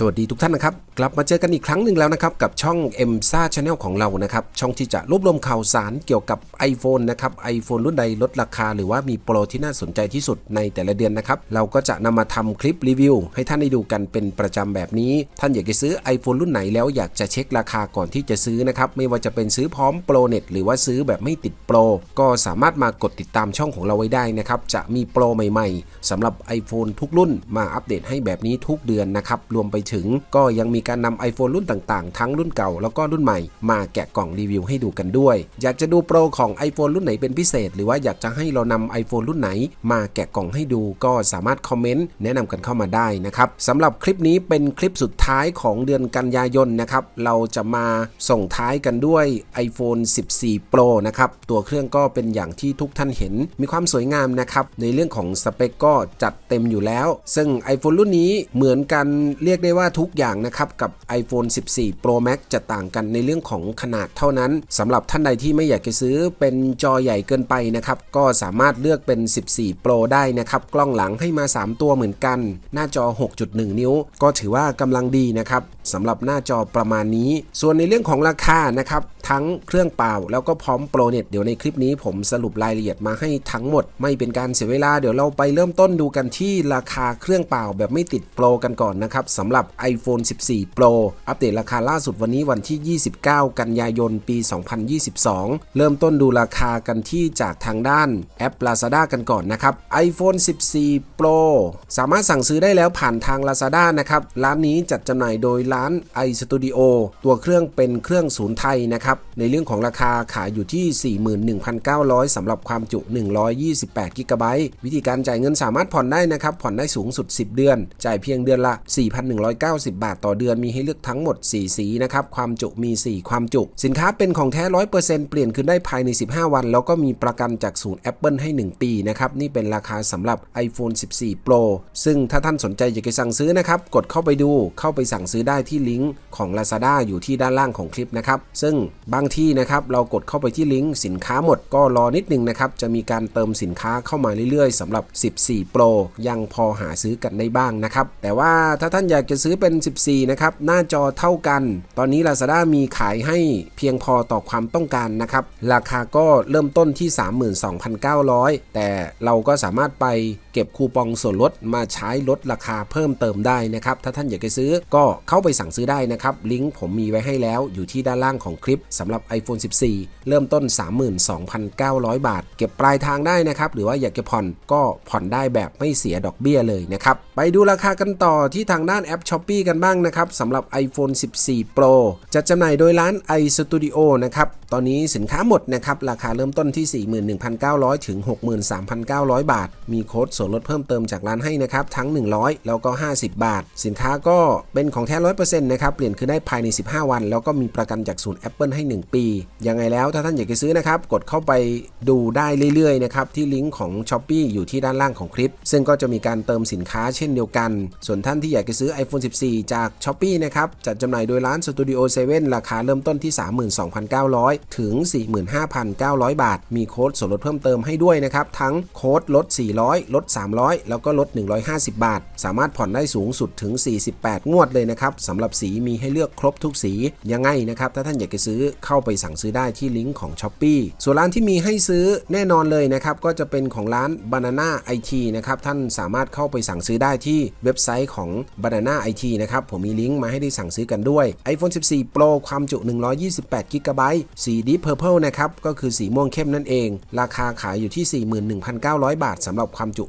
สวัสดีทุกท่านนะครับ กลับมาเจอกันอีกครั้งหนึ่งแล้วนะครับ กับช่อง m s a Channel ของเรานะครับ ช่องที่จะรวบรวมข่าวสารเกี่ยวกับ iPhone นะครับ iPhone รุ่นใดลดราคา หรือว่ามีโปรที่น่าสนใจที่สุดในแต่ละเดือนนะครับ เราก็จะนำมาทำคลิปรีวิว ให้ท่านได้ดูกันเป็นประจำแบบนี้ ท่านอยากจะซื้อ iPhone รุ่นไหนแล้วอยากจะเช็คราคาก่อนที่จะซื้อนะครับไม่ว่าจะเป็นซื้อพร้อมโปรเน็ตหรือว่าซื้อแบบไม่ติดโปรก็สามารถมากดติดตามช่องของเราไว้ได้นะครับจะมีโปรใหม่ ๆสำหรับ iPhone ทุกรุ่นมาอัปเดตให้แบบนี้ทุกเดือนนะครับรวมไปถึงก็ยังมีการนำ iPhone รุ่นต่างๆ ทั้งรุ่นเก่าแล้วก็รุ่นใหม่ มาแกะกล่องรีวิวให้ดูกันด้วย อยากจะดูโปรของ iPhone รุ่นไหนเป็นพิเศษ หรือว่าอยากจะให้เรานำ iPhone รุ่นไหน มาแกะกล่องให้ดู ก็สามารถคอมเมนต์แนะนำกันเข้ามาได้นะครับสำหรับคลิปนี้เป็นคลิปสุดท้ายของเดือนกันยายนนะครับเราจะมาส่งท้ายกันด้วย iPhone 14 Pro นะครับตัวเครื่องก็เป็นอย่างที่ทุกท่านเห็น มีความสวยงามนะครับในเรื่องของสเปคก็จัดเต็มอยู่แล้ว ซึ่ง iPhone รุ่นนี้เหมือนกันเรียกได้ว่าว่าทุกอย่างนะครับกับ iPhone 14 Pro Max จะต่างกันในเรื่องของขนาดเท่านั้นสำหรับท่านใดที่ไม่อยากจะซื้อเป็นจอใหญ่เกินไปนะครับก็สามารถเลือกเป็น 14 Pro ได้นะครับกล้องหลังให้มา 3 ตัวเหมือนกัน หน้าจอ 6.1 นิ้ว ก็ถือว่ากำลังดีนะครับ สำหรับหน้าจอประมาณนี้ ส่วนในเรื่องของราคานะครับ ทั้งเครื่องเปล่าแล้วก็พร้อมโปรเน็ตเดี๋ยวในคลิปนี้ผมสรุปรายละเอียดมาให้ทั้งหมด ไม่เป็นการเสียเวลาเดี๋ยวเราไปเริ่มต้นดูกันที่ราคาเครื่องเปล่าแบบไม่ติดโปรกันก่อนนะครับสำหรับ iPhone 14 Pro อัปเดตราคาล่าสุดวันนี้วันที่ 29 กันยายนปี 2022 เริ่มต้นดูราคากันที่จากทางด้านแอป Lazada กันก่อนนะครับ iPhone 14 Pro สามารถสั่งซื้อได้แล้วผ่านทาง Lazada นะครับร้านนี้จัดจำหน่ายโดยร้าน iStudio ตัวเครื่องเป็นเครื่องศูนย์ไทยนะครับ ในเรื่องของราคาขายอยู่ที่ 41,900สำหรับความจุ 128 g b วิธีการจ่ายเงินสามารถผ่อนได้นะครับ ผ่อนได้สูงสุด 10 เดือน จ่ายเพียงเดือนละ 4,190 บาทต่อเดือน มีให้เลือกทั้งหมด 4 สีนะครับ ความจุมี 4 ความจุ สินค้าเป็นของแท้ 100%เปลี่ยนคืนได้ภายใน 15 วัน แล้วก็มีประกันจากศูนย์ Apple ให้ 1 ปีนะครับ นี่เป็นราคาสำหรับ iPhone 14 Pro ซึ่งถ้าท่านสนใจอยากจะสั่งซื้อนะครับ กดเข้าไปดู เข้าไปสั่งซื้อได้ที่ลิงก์ของ Lazada อยู่ที่ด้านล่างของคลิปนะครับ ซึ่งบางที่นะครับเรากดเข้าไปที่ลิงก์สินค้าหมดก็รอนิดนึงนะครับจะมีการเติมสินค้าเข้ามาเรื่อยๆสำหรับ 14 Pro ยังพอหาซื้อกันได้บ้างนะครับ แต่ว่าถ้าท่านอยากจะซื้อเป็น 14 นะครับ หน้าจอเท่ากัน ตอนนี้ Lazada มีขายให้เพียงพอต่อความต้องการนะครับ ราคาก็เริ่มต้นที่ 32,900 แต่เราก็สามารถไปเก็บคูปองส่วนลดมาใช้ลดราคาเพิ่มเติมได้นะครับ ถ้าท่านอยากจะซื้อก็เข้าไปสั่งซื้อได้นะครับ ลิงก์ผมมีไว้ให้แล้วอยู่ที่ด้านล่างของคลิปสำหรับ iPhone 14 เริ่มต้น 32,900 บาท เก็บปลายทางได้นะครับ หรือว่าอยากจะผ่อนก็ผ่อนได้แบบไม่เสียดอกเบี้ยเลยนะครับ ไปดูราคากันต่อที่ทางด้านแอป s h อ p e e กันบ้างนะครับสำหรับ iPhone 14 Pro จัดจำหน่ายโดยร้าน iStudio นะครับ ตอนนี้สินค้าหมดนะครับ ราคาเริ่มต้นที่ 41,900 ถึง 63,900 บาท มีโค้ดส่วนลดเพิ่มเติมจากร้านให้นะครับ ทั้ง 100 แล้วก็ 50 บาท สินค้าก็เป็นของแท้ 100%นะครับ เปลี่ยนคือได้ภายใน 15 วัน แล้วก็มีประกันจากศูนย์ Apple ให้ 1 ปี ยังไงแล้วถ้าท่านอยากจะซื้อนะครับกดเข้าไปดูได้เรื่อยๆนะครับที่ลิงก์ของ s h อ p e e อยู่ที่ด้านล่างของคลิป ซึ่งก็จะมีการเติมสินค้าเช่นเดียวกัน ส่วนท่านที่อยากจะซื้อ iPhone 14 จาก s h อ p e e นะครับจัดจำหน่ายโดยร้าน Studio 7 ราคาเริ่มต้นที่ 32,900 ถึง 45,900 บาท มีโค้ดส่วนลดเพิ่มเติมให้ด้วยนะครับ ทั้งโค้ดลด 400 ลด 300 แล้วก็ลด 150 บาท สามารถผ่อนได้สูงสุดถึง 48 งวดเลยนะครับสำหรับสีมีให้เลือกครบทุกสียังไงนะครับถ้าท่านอยากจะซื้อเข้าไปสั่งซื้อได้ที่ลิงก์ของ s h อ p e e ส่วนร้านที่มีให้ซื้อแน่นอนเลยนะครับก็จะเป็นของร้าน Banana IT นะครับท่านสามารถเข้าไปสั่งซื้อได้ที่เว็บไซต์ของ Banana IT นะครับ ผมมีลิงก์มาให้ได้สั่งซื้อกันด้วย iPhone 14 Pro ความจุ 128 g b สี Deep Purple นะครับ ก็คือสีม่วงเข้มนั่นเอง ราคาขายอยู่ที่ 41,900 บาทสำหรับความจุ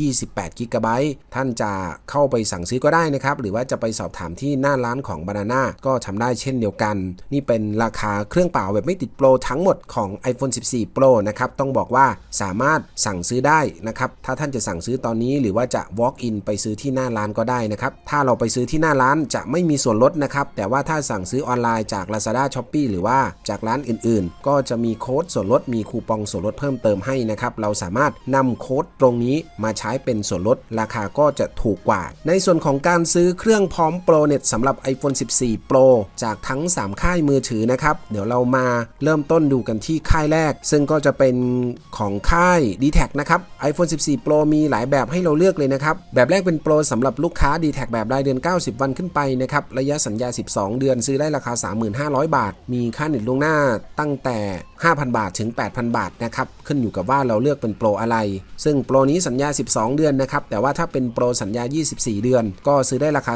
128 g b ท่านจะเข้าไปสั่งซื้อก็ได้นะครับ หรือว่าจะไปสอบถามที่หน้าร้านของ Banana ก็ทำได้เช่นเดียวกัน นี่เป็นราคาเครื่องเปล่าแบบไม่ติดโปรทั้งหมดของ iPhone 14 Pro นะครับ ต้องบอกว่าสามารถสั่งซื้อได้นะครับ ถ้าท่านจะสั่งซื้อตอนนี้หรือว่าจะ walk in ไปซื้อที่หน้าร้านก็ได้นะครับ ถ้าเราไปซื้อที่หน้าร้านจะไม่มีส่วนลดนะครับ แต่ว่าถ้าสั่งซื้อออนไลน์จาก Lazada Shopee หรือว่าจากร้านอื่นๆ ก็จะมีโค้ดส่วนลดมีคูปองส่วนลดเพิ่มเติมให้นะครับ เราสามารถนำโค้ดตรงนี้มาใช้เป็นส่วนลด ราคาก็จะถูกกว่า ในส่วนของการซื้อเครื่องพร้อมโปรเน็ตสำหรับ iPhone 14 Pro จากทั้ง 3 ค่ายมือถือนะครับ เดี๋ยวเรามาเริ่มต้นดูกันที่ค่ายแรก ซึ่งก็จะเป็นของค่าย d t แทนะครับ iPhone 14 Pro มีหลายแบบให้เราเลือกเลยนะครับแบแบบแรกเป็นโปรสำหรับลูกค้า d t แทแบบรายเดือน 90 วันขึ้นไปนะครับ ระยะสัญญา 12 เดือนซื้อได้ราคา 3,500 บาท มีค่าเน็ตล่วงหน้าตั้งแต่ 5,000 บาทถึง 8,000 บาทนะครับ ขึ้นอยู่กับว่าเราเลือกเป็นโปรอะไร ซึ่งโปรนี้สัญญา 12 เดือนนะครับ แต่ว่าถ้าเป็นโปรสัญญา 24 เดือน ก็ซื้อได้ราคา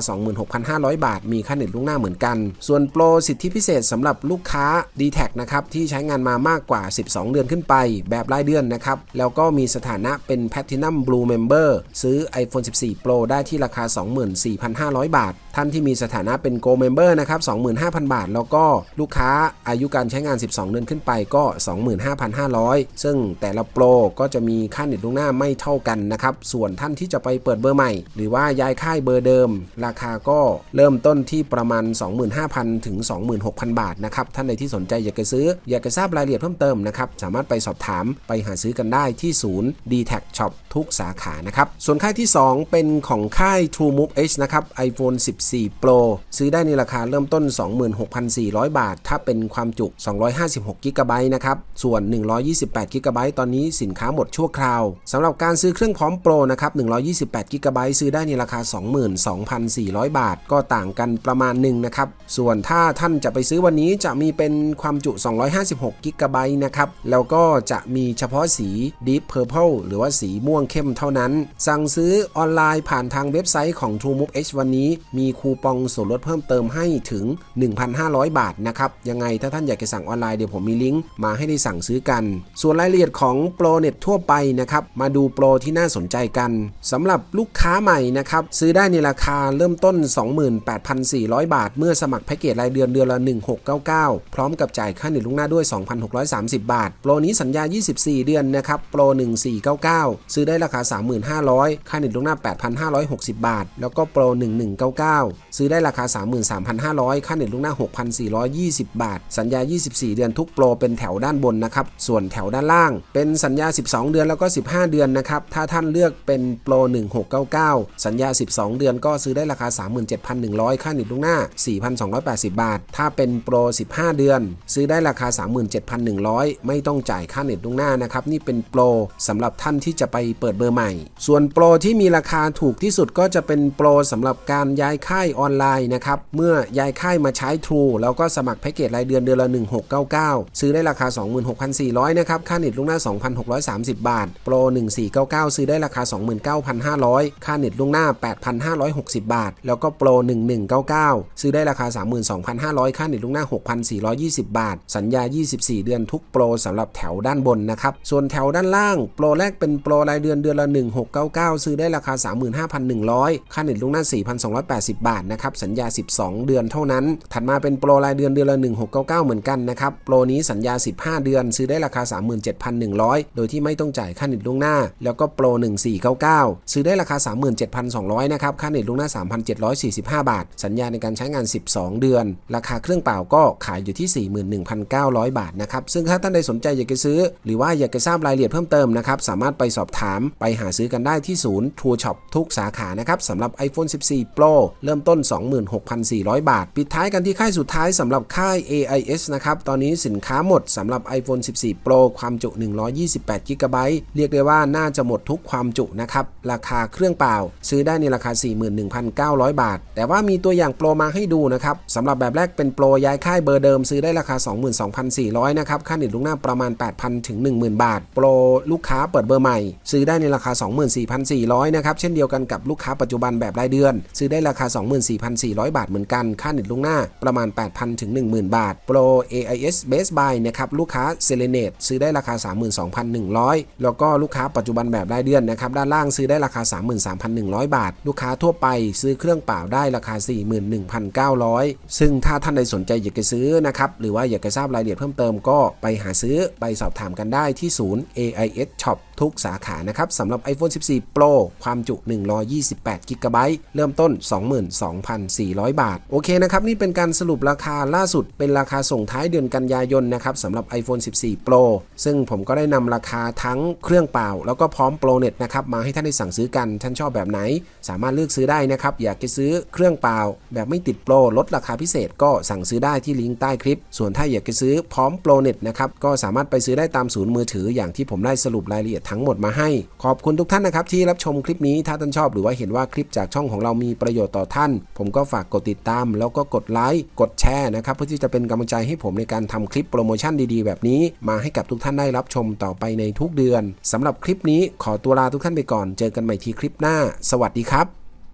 26,500 บาท มีค่าเน็ตล่วงหน้าเหมือนกัน ส่วนโปรสิทธิพิเศษสำหรับลูกค้า d t แทนะครับที่ใช้งานมามากกว่า 12 เดือนขึ้นไป แบบรายเดือนนะครับแล้วก็มีสถานะเป็น Platinum Blue Member ซื้อ iPhone 14 Pro ได้ที่ราคา 24,500 บาท ท่านที่มีสถานะเป็น Gold Member นะครับ 25,000 บาท แล้วก็ลูกค้าอายุการใช้งาน 12 เดือนขึ้นไปก็ 25,500 ซึ่งแต่ละโปรก็จะมีค่าเน็ตล่วงหน้าไม่เท่ากันนะครับ ส่วนท่านที่จะไปเปิดเบอร์ใหม่ หรือว่าย้ายค่ายเบอร์เดิม ราคาก็เริ่มต้นที่ประมาณ 25,000 ถึง 26,000 บาทนะครับ ท่านใดที่สนใจอยากจะซื้อ อยากจะทราบรายละเอียดเพิ่มเติมนะครับ สามารถไปสอบถามไปหาซื้อกันได้ที่ศูนย์ d t a c Shop ทุกสาขานะครับ ส่วนค่ายที่ 2เป็นของค่าย True Move H นะครับ iPhone 14 Pro ซื้อได้ในราคาเริ่มต้น 26,400 บาท ถ้าเป็นความจุ 256 g b นะครับ ส่วน 128 g b ตอนนี้สินค้าหมดชั่วคราวสำหรับการซื้อเครื่องพร้อมโปรนะครับ 128 g b ซื้อได้ในราคา 22,400 บาท ก็ต่างกันประมาณหนึ่งนะครับ ส่วนถ้าท่านจะไปซื้อวันนี้จะมีเป็นความจุ 256 g b นะครับ แล้วก็จะมีเฉพาะสี Deep Purple หรือว่าสีม่วงเข้มเท่านั้น สั่งซื้อออนไลน์ผ่านทางเว็บไซต์ของ True Move H วันนี้ มีคูปองส่วนลดเพิ่มเติมให้ถึง 1,500 บาทนะครับยังไงถ้าท่านอยากจะสั่งออนไลน์เดี๋ยวผมมีลิงก์มาให้ได้สั่งซื้อกัน ส่วนรายละเอียดของโปรเน็ตทั่วไปนะครับมาดูโปรที่น่าสนใจกันสำหรับลูกค้าใหม่นะครับซื้อได้ในราคาเริ่มต้น 28,400 บาท เมื่อสมัครแพ็กเกจรายเดือนเดือนละ 1699 พร้อมกับจ่ายค่าเน็ตล่วงหน้าด้วย 2,630 บาท โปรนี้สัญญา 24 เดือนนะครับโปร 1499 ซื้อได้ราคา 35,000ค่าเน็ตล่วงหน้า8,560 บาท แล้วก็โปร 1199 ซื้อได้ราคา 33,500 ค่าเน็ตล่วงหน้า 6,420 บาท สัญญา 24 เดือนทุกโปรเป็นแถวด้านบนนะครับ ส่วนแถวด้านล่าง เป็นสัญญา 12 เดือนแล้วก็ 15 เดือนนะครับ ถ้าท่านเลือกเป็นโปร 1699 สัญญา 12 เดือนก็ซื้อได้ราคา 37,100 ค่าเน็ตล่วงหน้า 4,280 บาท ถ้าเป็นโปร 15 เดือน ซื้อได้ราคา 37,100 ไม่ต้องจ่ายค่าเน็ตล่วงหน้านะครับ นี่เป็นโปรสำหรับท่านที่จะไปเปิดเบอร์ใหม่ ส่วนโปรที่มีราคาาถูกที่สุดก็จะเป็นโปรสำหรับการย้ายค่ายออนไลน์นะครับ เมื่อย้ายค่ายมาใช้ True แล้วก็สมัครแพ็กเกจรายเดือนเดือนละ 1699 ซื้อได้ราคา 26,400 นะครับ ค่าเน็ตล่วงหน้า 2,630 บาท โปร 1499 ซื้อได้ราคา 29,500 ค่าเน็ตล่วงหน้า 8,560 บาท แล้วก็โปร 1199 ซื้อได้ราคา 32,500 ค่าเน็ตล่วงหน้า 6,420 บาท สัญญา 24 เดือนทุกโปรสำหรับแถวด้านบนนะครับ ส่วนแถวด้านล่าง โปรแรกเป็นโปรรายเดือนเดือนละ 1699 ซื้อได้ราคา35,100 ค่าเน็ตล่วงหน้า 4,280 บาทนะครับ สัญญา 12 เดือนเท่านั้น ถัดมาเป็นโปรรายเดือนเดือนละ 1699 เหมือนกันนะครับ โปรนี้สัญญา 15 เดือน ซื้อได้ราคา 37,100 โดยที่ไม่ต้องจ่ายค่าเน็ตล่วงหน้า แล้วก็โปร 1499 ซื้อได้ราคา 37,200 นะครับ ค่าเน็ตล่วงหน้า 3,745 บาท สัญญาในการใช้งาน 12 เดือน ราคาเครื่องเปล่าก็ขายอยู่ที่ 41,900 บาทนะครับ ซึ่งถ้าท่านใดสนใจอยากจะซื้อ หรือว่าอยากจะทราบรายละเอียดเพิ่มเติมนะครับ สามารถไปสอบถาม ไปหาซื้อกันได้ที่ศูนย์ True Shop ทุกสาขานะครับสำหรับ iPhone 14 Pro เริ่มต้น 26,400 บาท ปิดท้ายกันที่ค่ายสุดท้ายสำหรับค่าย AIS นะครับ ตอนนี้สินค้าหมดสำหรับ iPhone 14 Pro ความจุ 128 g b เรียกได้ว่าน่าจะหมดทุกความจุนะครับ ราคาเครื่องเปล่า ซื้อได้ในราคา 41,900 บาท แต่ว่ามีตัวอย่างโปรมาให้ดูนะครับสำหรับแบบแรกเป็นโปรย้ายค่ายเบอร์เดิม ซื้อได้ราคา 22,400 นะครับ ค่าเน็ตลูกหน้าประมาณ 8,000 ถึง 10,000 บาท โปรลูกค้าเปิดเบอร์ใหม่ ซื้อได้ในราคา 24,400 นะครับเช่นเดียวกันกับลูกค้าปัจจุบันแบบรายเดือน ซื้อได้ราคา 24,400 บาทเหมือนกัน ค่าเน็ตลูกหน้าประมาณ 8,000 ถึง 10,000 บาทโปร AIS Best Buy นะครับลูกค้า s e l e n a t e ซื้อได้ราคา 32,100 แล้วก็ลูกค้าปัจจุบันแบบรายเดือนนะครับด้านล่างซื้อได้ราคา 33,100 บาท ลูกค้าทั่วไปซื้อเครื่องเปล่าได้ราคา 41,900 ซึ่งถ้าท่านใดสนใจอยากจะซื้อนะครับหรือว่าอยากจะทราบรายละเอียดเพิ่มเติมก็ไปหาซื้อไปสอบถามกันได้ที่ศูนย์ AIS Shop ทุกสาขานะครับสำหรับ iPhone 14 Pro ความจุ 128 g b เริ่มต้น 22,400 บาท โอเคนะครับ นี่เป็นการสรุปราคาล่าสุด เป็นราคาส่งท้ายเดือนกันยายนนะครับสำหรับ iPhone 14 Pro ซึ่งผมก็ได้นำราคาทั้งเครื่องเปล่า แล้วก็พร้อมโปรเน็ตนะครับมาให้ท่านได้สั่งซื้อกันท่านชอบแบบไหน สามารถเลือกซื้อได้นะครับอยากจะซื้อเครื่องเปล่า แบบไม่ติดโปรลดราคาพิเศษก็สั่งซื้อได้ที่ลิงก์ใต้คลิป ส่วนถ้าอยากจะซื้อพร้อมโปรเน็ตนะครับก็สามารถไปซื้อได้ตามศูนย์มือถืออย่างที่ผมได้สรุปรายละเอียดทั้งหมดมาให้ ขอบคุณทุกท่านนะครับที่รับชมคลิปนี้นี้ถ้าท่านชอบหรือว่าเห็นว่าคลิปจากช่องของเรามีประโยชน์ต่อท่าน ผมก็ฝากกดติดตาม แล้วก็กดไลค์กดแชร์นะครับเพื่อที่จะเป็นกำลังใจให้ผมในการทำคลิปโปรโมชั่นดีๆ แบบนี้ มาให้กับทุกท่านได้รับชมต่อไปในทุกเดือนสำหรับคลิปนี้ขอตัวลาทุกท่านไปก่อน เจอกันใหม่ทีคลิปหน้า สวัสดีครับ